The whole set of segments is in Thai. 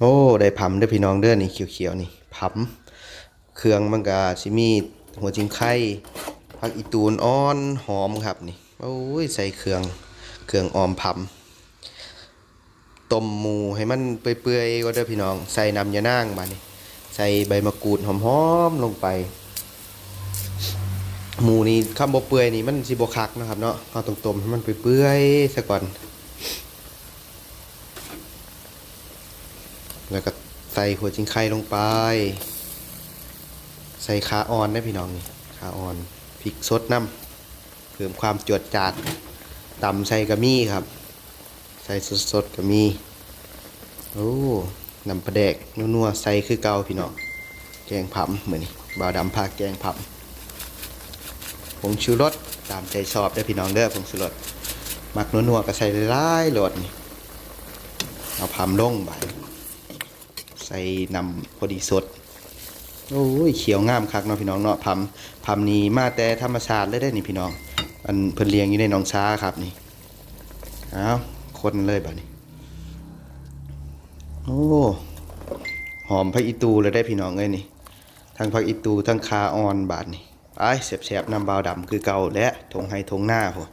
โอ้ได้ผำเด้พี่น้องเด้อนี่เขียวๆนี่ผำเครื่องมันก็สิมีหัวจิงไข่ผักอีตูนอ่อนหอมครับนี่โอ้ยใส่เครื่องเครื่องออมผำต้มหมูให้มันเปื่อยๆก็เด้อพี่น้อง ใส่น้ำยานางมานี่ใส่ใบมะกรูดหอมๆลงไปหมูนี่คำบ่เปื่อยนี่มันสิบคักนะครับเนาะเอาตรงๆให้มันเปื่อยๆซะก่อน แล้วก็ใส่หัวจิงไข่ลงไป ใส่ขาอ่อนนะพี่น้องนี่ขาอ่อนพริกสดน้ำเพิ่มความจวดจาดตำใส่กระมี่ครับ ใส่สดๆกระมี่โอ้นำปลาแดกนัวๆใส่คือเก่าพี่น้องแกงผัมเหมือนนี่บ่าวดำพาแกงผัมผงชูรสตามใจชอบได้พี่น้องเด้อผงชูรสมักนัวๆก็ใส่หลายๆโหลดนี่เอาผัมลงไป ใส่นำพอดีสดโอ้ยเขียวงามคักเนาะพี่น้องเนาะพัมพัมนี้มาแต่ธรรมชาติเลยได้อนี่พี่น้อง อันเพิ่นเลี้ยงอยู่ในหนองช้าครับนี่เอาคนเลยบัดนี้โอ้หอมผักอีตูเลยได้อพี่น้องเอ้ยนี่ทั้งผักอีตูทั้งคาออนบาดนี่ไอ้เสียบๆน้ำบาวดำคือเก่าและทงไฮทงหน้าพว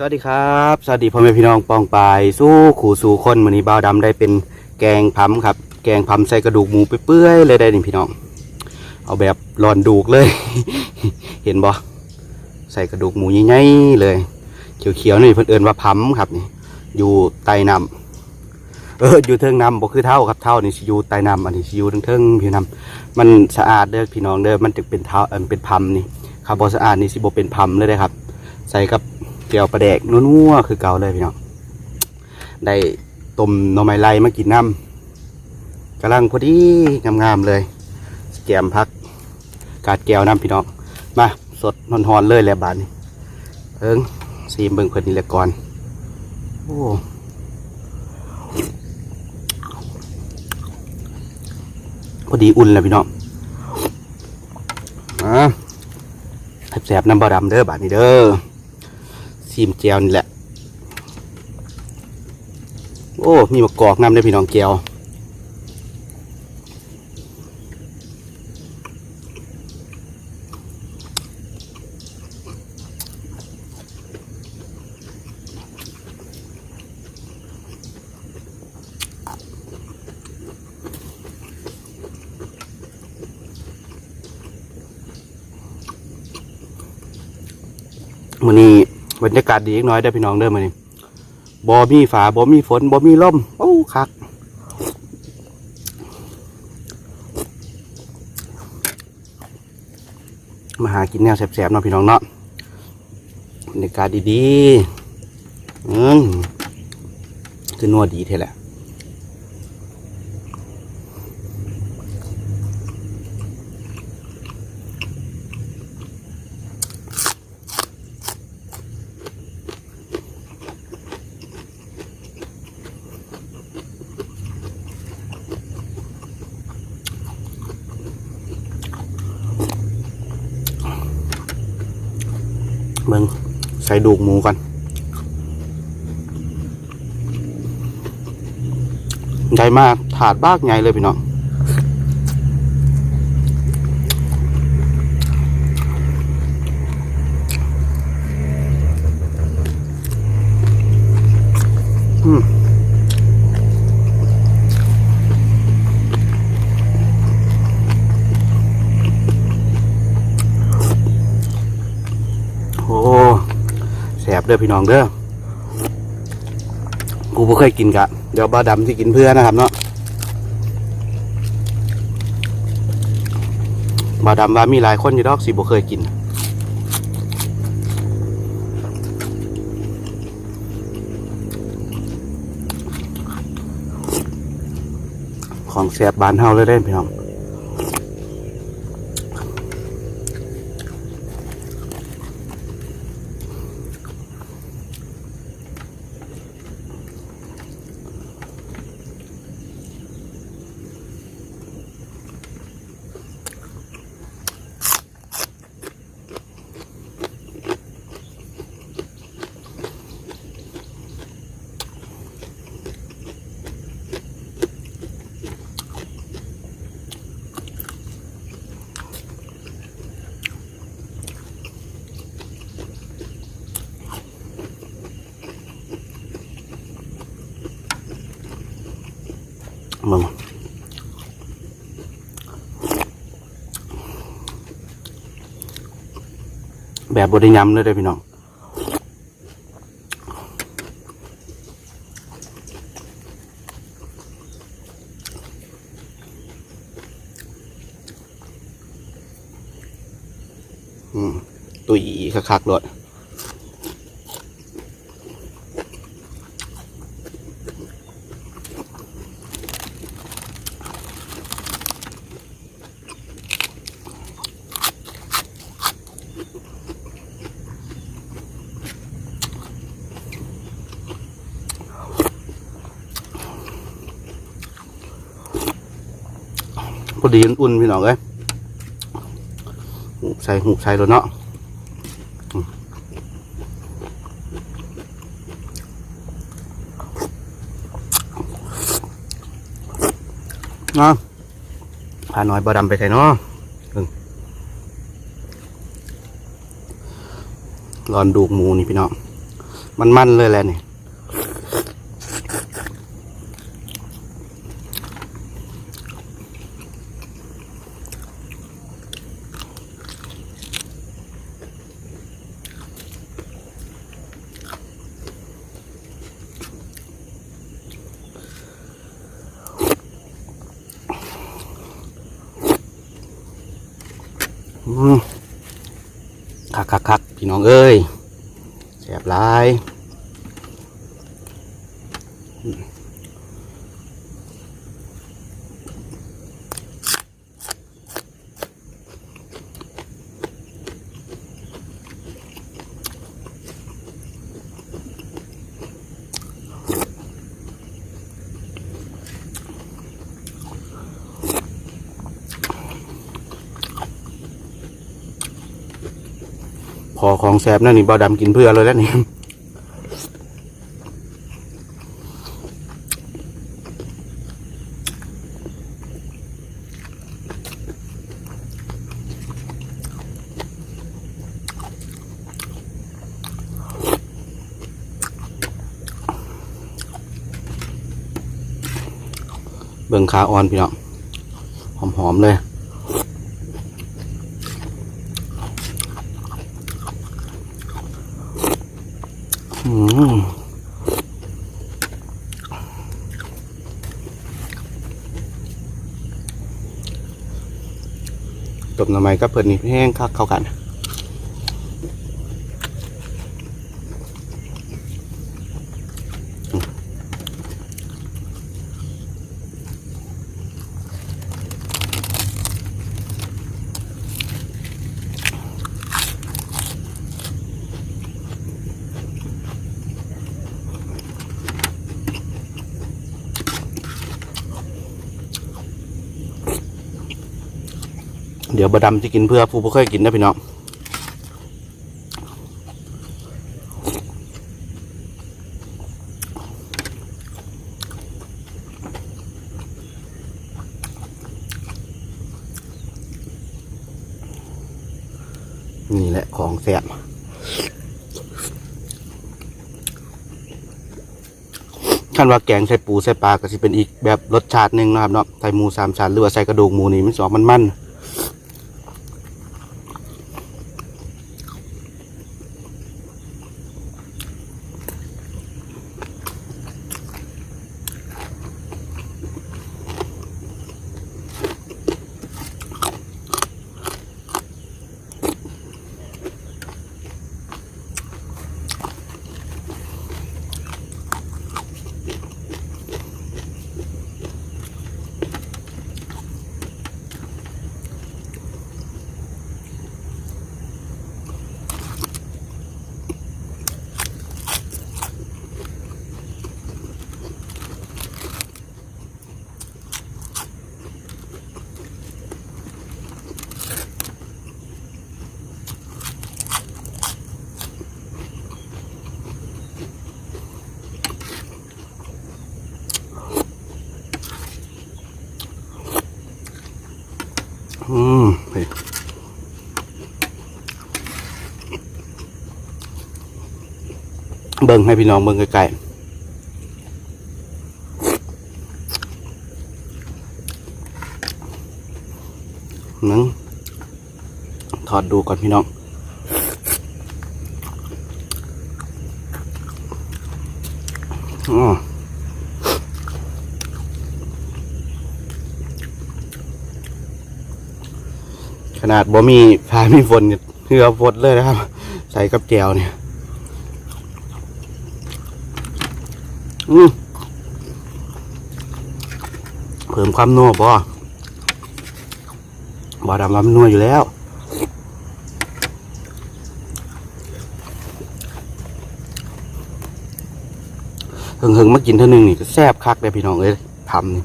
สวัสดีครับ สวัสดีพ่อแม่พี่น้องปองปายสู้ขู่สู่คนมื้อนี้บ่าวดำได้เป็นแกงพัมครับ แกงพัมใส่กระดูกหมูเปื่อยๆเลยได้นี่พี่น้อง เอาแบบรอนดูกเลย เห็นบ่ใส่กระดูกหมูใหญ่ๆเลย เขียวๆนี่เพิ่นเอิ้นว่าพัมครับนี่ อยู่ใต้น้ำเอออยู่เทิงน้ำบ่คือเท่าครับเท่านี่สิอยู่ใต้น้ำอันนี้สิอยู่เทิงๆพี่น้ำมันสะอาดเด้อพี่น้องเด้อมันจะเป็นเท่าเออเป็นพัมนี่ครับบ่สะอาดนี่สิบ่เป็นพัมเลยเด้ครับ ใส่กับ เจียวปลาแดกนัวๆคือเก่าเลยพี่น้องได้ต้มหน่อไม้ไล่มากินน้ำกำลังพอดีงามๆเลยแกมพัก กาดแก้วน้ำพี่น้องมาสดนอนๆเลยแหละบานนี้เอิงซีมเบิ่งเพิ่นนี่แหละก่อนโอ้พอดีอุ่นแล้วพี่น้องอ่าแสบๆน้ำบาดำเด้อบาดนี้เด้อ ซีมแจวนี่แหละ โอ้ มีมะกอกน้ำได้วยพี่น้องแจวมื้อนี้ บรรยากาศดีอีกน้อยได้พี่น้องเด้อมานี้บ่มีฝาบ่มีฝนบ่มีลมโอ้คักมาหากินแนวแสบๆเนาะพี่น้องเนาะบรรยากาศดีๆอืมคือนัวดีเท่แหละ เมืองใส่ดูกหมูก่อนใหญ่มากถาดบ้ากใหญ่เลยพี่น้องอืมโอ้แสบ เด้อพี่น้องเด้อกูบ่เคยกินกะ เดี๋ยวบ้าดำที่กินเพื่อนะครับเนาะบ้าดำว่ามีหลายคนอยู่ดอกสิบ่เคยกินของแสบบานเฮาเลยเด้พี่น้อง อ แบบบริยำเลยเด้พี่น้องตุยคักๆรถพ อดีอุ่นๆพี่น้องเอ้ยหูใส่หูใส่รถเนาะมเนาะพาน้อยบอดำไปใส่เนาะเบิ่งรอนดูกหมูนี่พี่น้องมันๆเลยแหละนี่ คักคักคักพี่น้องเอ้ยแสบหลาย ของแสบนั่นนี่บอดำกินเพื่อเลยแล้วนี่เบิ่งขาอ่อนพี่น้องหอมๆเลย ตบหน่อไม้กับเพิ่นนี่แห้งคักเข้ากัน เดี๋ยวบดำจะกินเพื่อผู้บ่เคยกินนะพี่น้องนี่แหละของแซ่บท่านว่าแกงใส่ปูใส่ปลาก็สิเป็นอีกแบบรสชาติหนึ่งนะครับเนาะใส่หมูสามชั้นหรือว่าใส่กระดูกหมูนี่มันสองมันมันๆอื เบิ่งให้พี่น้องเบิ่งใกล้ๆนึงถอดดูก่อนพี่น้องขนาดบ่มีพามีฝนเหือฝนเลยนะครับ ใส่กับแจวเนี่ย เพิ่มความนัวบ่บ่ดำว่ามันนัวอยู่แล้วเฮิงๆมากินเท่านึงนี่ก็แซ่บคักเลยพี่น้องเอ้ยทำนี่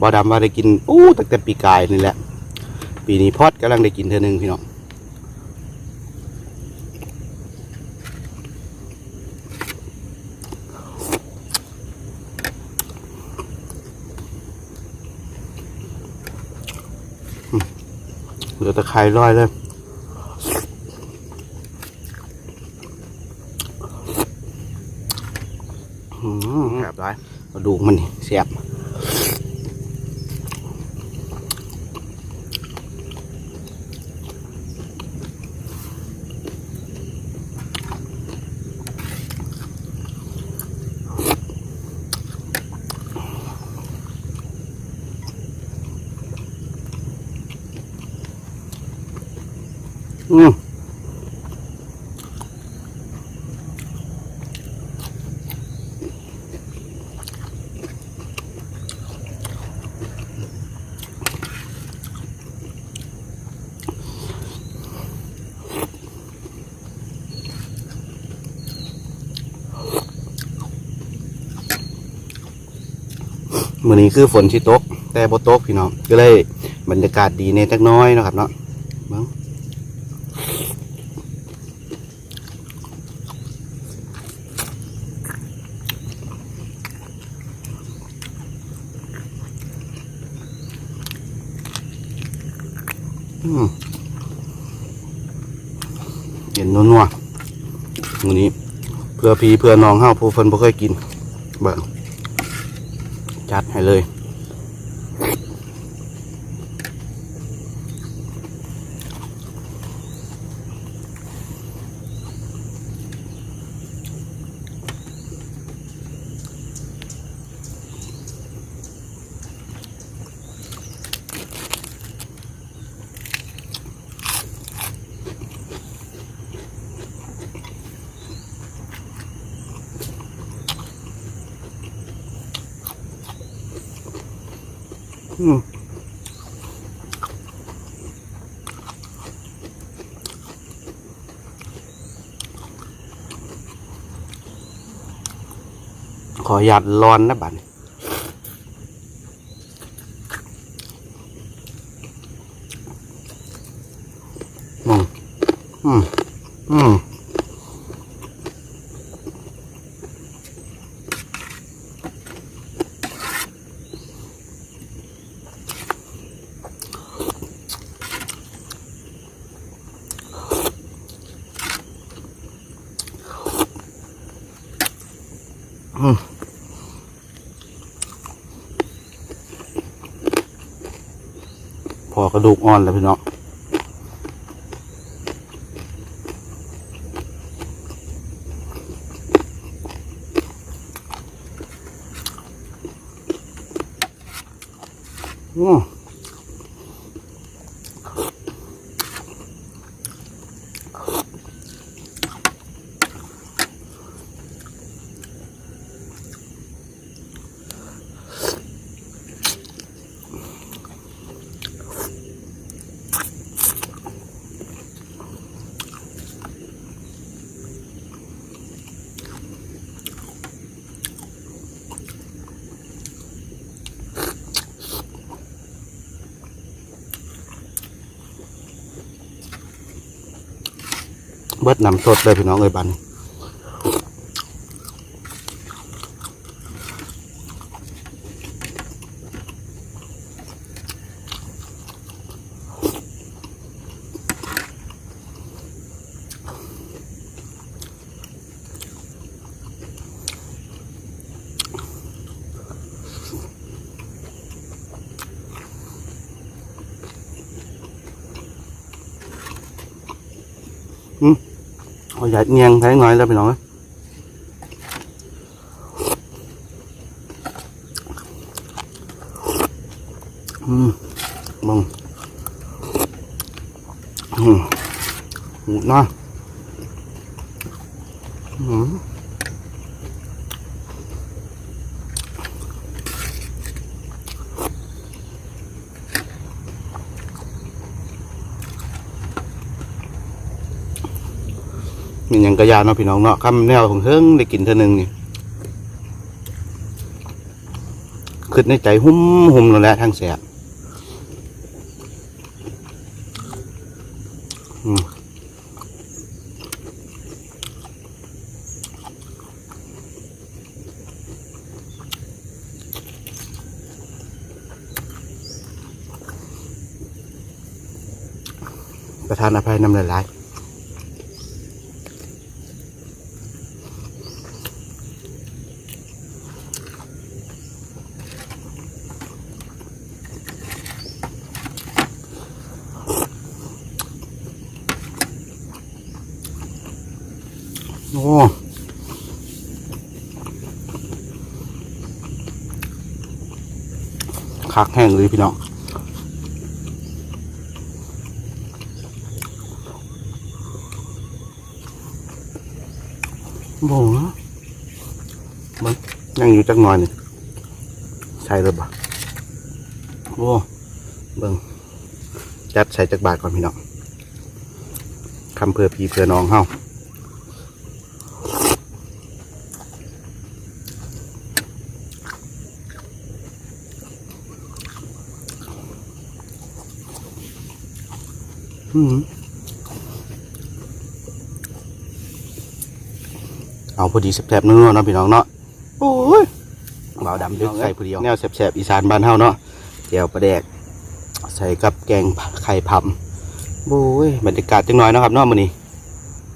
บ่ดำว่าได้กินอู้ตั้งแต่ปีกายนี่แหละ ปีนี้พอดกำลังได้กินเท่านึงพี่น้อง เหลือแต่ไข่ลอยเลยอืมครับร้อยกระดูกมันนี่เสียบ อืม มื่อนี้คือฝนที่ตก แต่บ่ตกพี่น้องก็เลยบรรยากาศดีในจักน้อยนะครับเนาะเบิ่งเห็นนัวๆมือนี้ เพื่อพีเพื่อน้องเฮาผู้เพิ่นบ่เคยกินเบิ่ง จัดให้เลย ขอหยาดร้อนนะบัดนี้ อกระดูกอ่อนแล้วพี่น้องอืม เบิดน้ำสดเลยพี่น้องเอ้ยบัดนเอาหยาดเงียงใช้น้ Ôi dệt ngang thấy ngoài ra mày nội. Uhm, bông Uhm, ngụt nó กระยาเนาะพี่น้องเนาะคำแนวของเฮิงได้กินเท่านึงนี่ขึ้นในใจหุ่มหุ่มนั่นแหละทางแสบอืมประธานอภัยนำหลายๆ โอ้คักแห้งเลยพี่น้องโบ่มันยังอยู่จักหน่อยนี่ใช่หรือเปล่าโอ้เบิ่งจัดใส่จักบาทก่อนพี่น้องคำเพื่อพี่เพื่อน้องเฮ้า เอาพอดีแซ่บๆนัวๆเนาะพี่น้องเนาะโอ้ยบ่าวดำเลือกใส่พอดีแนวแซ่บๆอีสานบ้านเฮาเนาะแจ่วปลาแดก ใส่กับแกงไข่พำโอ้ยบรรยากาศจังน้อยเนาะครับเนาะมื้อนี้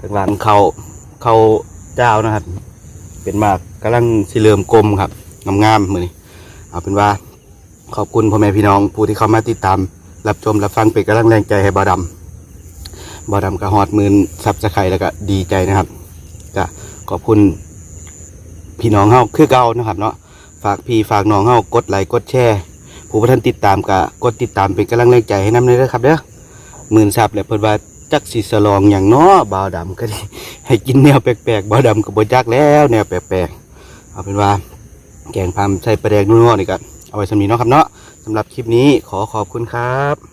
ทางหลังเขาเขาเจ้านะครับ เป็นหมากกำลังสิเริ่มกลมครับงามๆมื้อนี้เอาเป็นว่าขอบคุณพ่อแม่พี่น้องผู้ที่เข้ามาติดตาม รับชมรับฟังเป็นกำลังแรงใจให้บ่าวดำ บ่าวดำกระหอดมืนซับสไครแล้วก็ดีใจนะครับก็ขอบคุณพี่น้องเฮาคือเก่านะครับ เนาะฝากพี่ฝากน้องเฮากดไลค์กดแชร์ผู้ประท่านติดตามก็กดติดตามเป็นกำลังแรงใจให้น้ำเลยนะครับเด้อหมื่นซับแล้วเพิ่นว่าจักสิสลองอย่างเนาะบ่าวดำก็ด้ให้กินแนวแปลกๆบาวดำก็บ่จักแล้วแนวแปลกๆเอาเป็นว่าแกงพามใส่ปลาแดงนัวๆนี่ก็เอาไว้สำนีเนาะครับเนาะสำหรับคลิปนี้ขอขอบคุณครับ